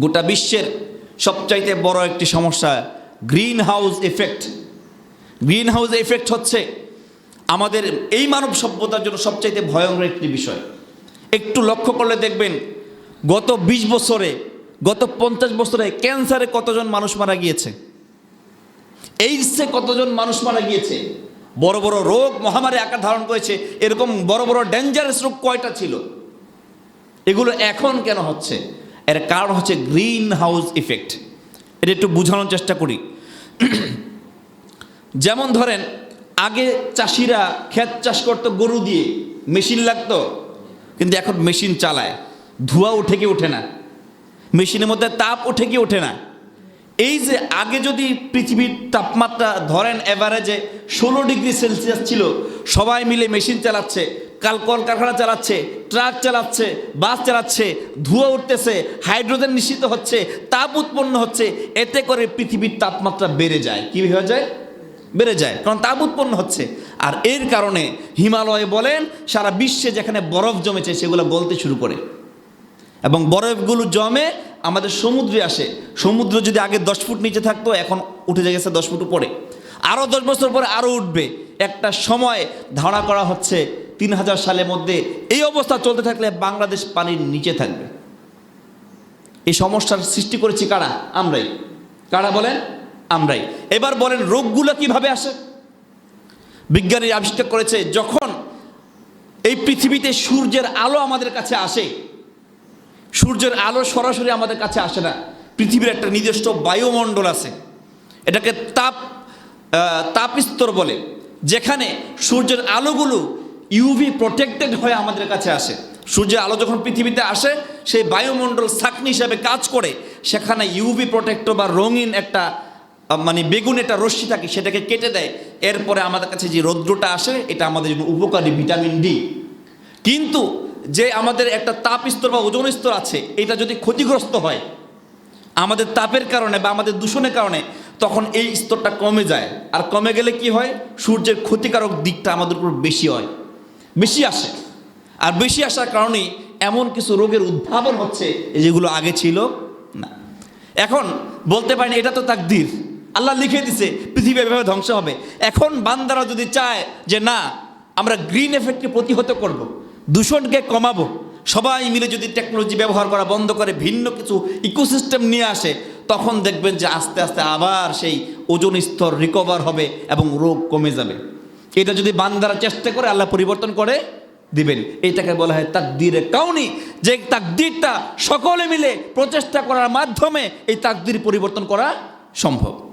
গোটা বিশ্বের সবচাইতে বড় একটি সমস্যা greenhouse effect. Greenhouse effect হচ্ছে আমাদের এই মানব সভ্যতার জন্য সবচাইতে ভয়ঙ্কর একটি বিষয়। একটু লক্ষ্য করলে দেখবেন, গত ২০ বছরে, গত পঞ্চাশ বছরে ক্যান্সারে কতজন মানুষ মারা গিয়েছে? এইডসে কতজন মানুষ মারা গিয়েছে? বড় বড় রোগ, মহামারী আকার ধারণ করেছে, এরকম বড় বড় ডেঞ্জারাস রোগ কয়টা ছিল? এগুলো এখন কেন হচ্ছে? এর কারণ হচ্ছে গ্রিন হাউস ইফেক্ট। এটা একটু বোঝানোর চেষ্টা করি। যেমন ধরেন, আগে চাষিরা ক্ষেত চাষ করতো গরু দিয়ে, মেশিন লাগতো, কিন্তু এখন মেশিন চালায়। ধোঁয়া উঠে কি ওঠে না? মেশিনের মধ্যে তাপ উঠে কি ওঠে না? এই যে আগে যদি পৃথিবীর তাপমাত্রা ধরেন এভারেজে ষোলো ডিগ্রি সেলসিয়াস ছিল, সবাই মিলে মেশিন চালাচ্ছে কাল কলকারখানা চালাচ্ছে? ট্রাক চালাচ্ছে, বাস চালাচ্ছে, ধোঁয়া উঠতেছে, হাইড্রোজেন নিশ্চিত হচ্ছে, তাপ উৎপন্ন হচ্ছে, এতে করে পৃথিবীর তাপমাত্রা বেড়ে যায়। কী হয়ে যায়? বেড়ে যায়। কারণ তাপ উৎপন্ন হচ্ছে। আর এর কারণে হিমালয়ে বলেন, সারা বিশ্বে যেখানে বরফ জমেছে, সেগুলো গলতে শুরু করে। এবং বরফগুলো জমে আমাদের সমুদ্রে আসে। সমুদ্র যদি আগে দশ ফুট নিচে থাকতো, এখন উঠে গেছে দশ ফুট উপরে। আরও দশ বছর পরে আরও উঠবে। একটা সময় ধারণা করা হচ্ছে তিন হাজার সালের মধ্যে এই অবস্থা চলতে থাকলে বাংলাদেশ পানির নিচে থাকবে। এই সমস্যার সৃষ্টি করেছি কারা? আমরাই। কারা বলেন? আমরাই। এবার বলেন, রোগগুলো কীভাবে আসে? বিজ্ঞানী আবিষ্কার করেছে, যখন এই পৃথিবীতে সূর্যের আলো আমাদের কাছে আসে, সূর্যের আলো সরাসরি আমাদের কাছে আসে না। পৃথিবীর একটা নিজস্ব বায়ুমণ্ডল আছে। এটাকে তাপ তাপস্তর বলে, যেখানে সূর্যের আলোগুলো ইউভি প্রোটেক্টেড হয়ে আমাদের কাছে আসে। সূর্যের আলো যখন পৃথিবীতে আসে, সেই বায়ুমণ্ডল সাকনি হিসাবে কাজ করে, সেখানে ইউভি প্রোটেক্টর বা রঙিন একটা মানে বেগুন একটা রশ্মি থাকে, সেটাকে কেটে দেয়। এরপরে আমাদের কাছে যে রৌদ্রটা আসে, এটা আমাদের জন্য উপকারী ভিটামিন ডি কিন্তু যে আমাদের একটা তাপ স্তর বা ওজন স্তর আছে, এটা যদি ক্ষতিগ্রস্ত হয়, আমাদের তাপের কারণে বা আমাদের দূষণের কারণে, তখন এই স্তরটা কমে যায়। আর কমে গেলে কি হয়? সূর্যের ক্ষতিকারক দিকটা আমাদের উপর বেশি হয়। বেশি আসে। আর বেশি আসার কারণে এমন কিছু রোগের উদ্ভাবন হচ্ছে যেগুলো আগে ছিল না। এখন বলতে পারি না, এটা তো তাকদির। আল্লাহ লিখে দিছে পৃথিবী এভাবে ধ্বংস হবে। এখন বান্দারা যদি চায় যে না আমরা গ্রিন এফেক্টকে প্রতিহত করব। দূষণকে কমাবো সবাই মিলে যদি টেকনোলজি ব্যবহার করা বন্ধ করে ভিন্ন কিছু ইকোসিস্টেম নিয়ে আসে তখন দেখবেন যে আস্তে আস্তে আবার সেই ওজন স্তর রিকভার হবে এবং রোগ কমে যাবে। এটা যদি বান্দারা চেষ্টা করে, আল্লাহ পরিবর্তন করে দিবেন। এটাকে বলা হয় তাকদিরে কাউনি। যে তাকদিরটা সকলে মিলে প্রচেষ্টা করার মাধ্যমে এই তাকদির পরিবর্তন করা সম্ভব।